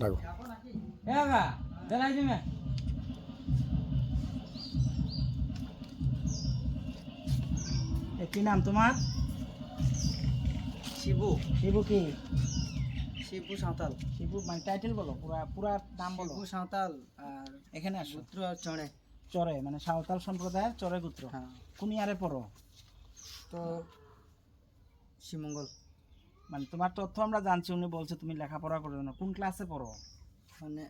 ডাকো। কি নাম তোমার? শিবু। শিবু কি? শিবু সাঁওতাল। শিবু মানে টাইটেল বলো পুরা পুরা নাম বলো। শিবু সাঁওতাল আর এখানে আসো। আর চড়ে। চরে মানে সাঁওতাল সম্প্রদায়ের চরে গোত্র হ্যাঁ। কোন ইয়ারে পড়ো? তো শিবমঙ্গল মানে তোমার তথ্য আমরা জানছি উনি বলছে তুমি লেখাপড়া করো না। কোন ক্লাসে পড়ো? মানে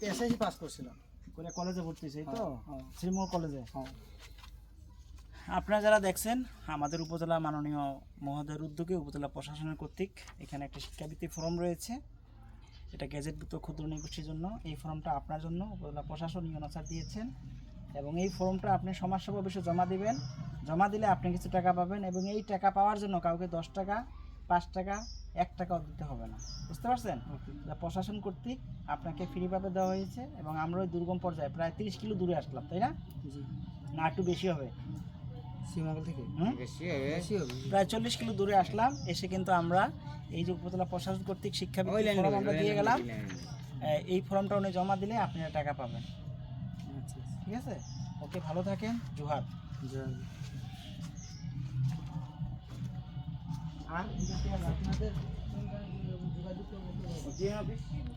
এসএসসি পাস করছিলাম। করে কলেজে ভর্তি হয়েছে তো? হ্যাঁ, হ্যাঁ। শ্রীমোহন কলেজে হ্যাঁ। আপনারা যারা দেখছেন আমাদের উপজেলা মাননীয় মহোদয়ের উদ্যোগে উপজেলা প্রশাসনের কর্তৃক এখানে একটা শিক্ষাবৃত্তি ফর্ম রয়েছে। এটা গেজেটভুক্ত ক্ষুদ্র নিগোষ্ঠীর জন্য। এই ফর্মটা আপনার জন্য উপজেলা প্রশাসন ইউনাসার দিয়েছেন। এবং এই ফর্মটা আপনি সমাজসেবা অফিসে জমা দিবেন। জমা দিলে আপনি কিছু টাকা পাবেন এবং এই টাকা পাওয়ার জন্য কাউকে দশ টাকা পাঁচ টাকা এক টাকাও দিতে হবে না। বুঝতে পারছেন? প্রশাসন কর্তৃক আপনাকে ফ্রিভাবে দেওয়া হয়েছে এবং আমরা ওই দুর্গম পর্যায়ে প্রায় তিরিশ কিলো দূরে আসলাম তাই না? না একটু বেশি হবে। থেকে? প্রায় চল্লিশ কিলো দূরে আসলাম এসে কিন্তু আমরা এই যে উপজেলা প্রশাসন কর্তৃক শিক্ষা আমরা দিয়ে গেলাম। এই ফর্মটা উনি জমা দিলে আপনারা টাকা পাবেন। আচ্ছা ঠিক আছে? ওকে ভালো থাকেন। জোহার। জয় আপনাদের করব